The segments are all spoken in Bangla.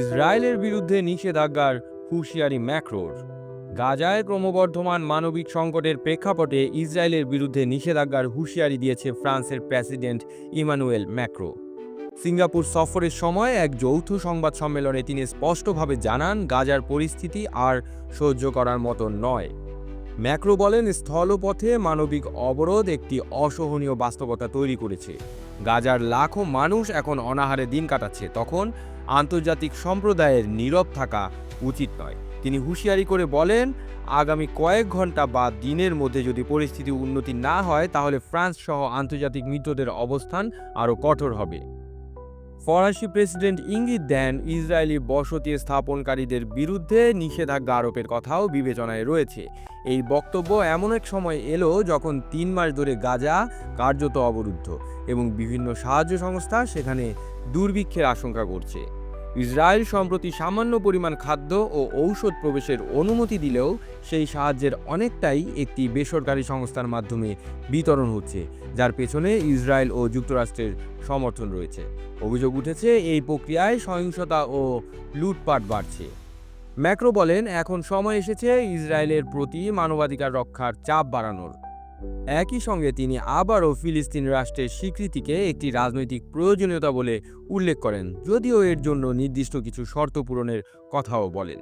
ইসরায়েলের বিরুদ্ধে নিষেধাজ্ঞার হুঁশিয়ারি ম্যাক্রোর। গাজায় ক্রমবর্ধমান মানবিক সংকটের প্রেক্ষাপটে ইসরায়েলের বিরুদ্ধে নিষেধাজ্ঞার হুঁশিয়ারি দিয়েছে ফ্রান্সের প্রেসিডেন্ট ইমানুয়েল ম্যাক্রো। সিঙ্গাপুর সফরের সময় এক যৌথ সংবাদ সম্মেলনে তিনি স্পষ্টভাবে জানান, গাজার পরিস্থিতি আর সহ্য করার মতো নয়। ম্যাক্রো বলেন, স্থলপথে মানবিক অবরোধ একটি অসহনীয় বাস্তবতা তৈরি করেছে। গাজার লাখো মানুষ এখন অনাহারে দিন কাটাচ্ছে। তখন আন্তর্জাতিক সম্প্রদায়ের নীরব থাকা উচিত নয়। তিনি হুঁশিয়ারি করে বলেন, আগামী কয়েক ঘণ্টা বা দিনের মধ্যে যদি পরিস্থিতি উন্নতি না হয়, তাহলে ফ্রান্স সহ আন্তর্জাতিক মিত্রদের অবস্থান আরও কঠোর হবে। ফরাসি প্রেসিডেন্ট ইঙ্গিত দেন, ইসরায়েলি বসতি স্থাপনকারীদের বিরুদ্ধে নিষেধাজ্ঞা আরোপের কথাও বিবেচনায় রয়েছে। এই বক্তব্য এমন এক সময় এলো যখন তিন মাস ধরে গাজা কার্যত অবরুদ্ধ এবং বিভিন্ন সাহায্য সংস্থা সেখানে দুর্ভিক্ষের আশঙ্কা করছে। ইসরায়েল সম্প্রতি সামান্য পরিমাণ খাদ্য ও ঔষধ প্রবেশের অনুমতি দিলেও সেই সাহায্যের অনেকটাই একটি বেসরকারি সংস্থার মাধ্যমে বিতরণ হচ্ছে, যার পেছনে ইসরায়েল ও যুক্তরাষ্ট্রের সমর্থন রয়েছে। অভিযোগ উঠেছে, এই প্রক্রিয়ায় সহিংসতা ও লুটপাট বাড়ছে। ম্যাক্রো বলেন, এখন সময় এসেছে ইসরায়েলের প্রতি মানবাধিকার রক্ষার চাপ বাড়ানোর। একই সঙ্গে তিনি আবারও ফিলিস্তিন রাষ্ট্রের স্বীকৃতিকে একটি রাজনৈতিক প্রয়োজনীয়তা বলে উল্লেখ করেন, যদিও এর জন্য নির্দিষ্ট কিছু শর্ত পূরণের কথাও বলেন।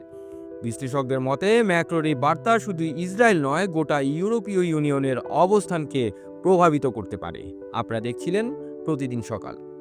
বিশ্লেষকদের মতে, ম্যাক্রোর এই বার্তা শুধু ইসরায়েল নয়, গোটা ইউরোপীয় ইউনিয়নের অবস্থানকে প্রভাবিত করতে পারে। আপনারা দেখছিলেন প্রতিদিন সকাল।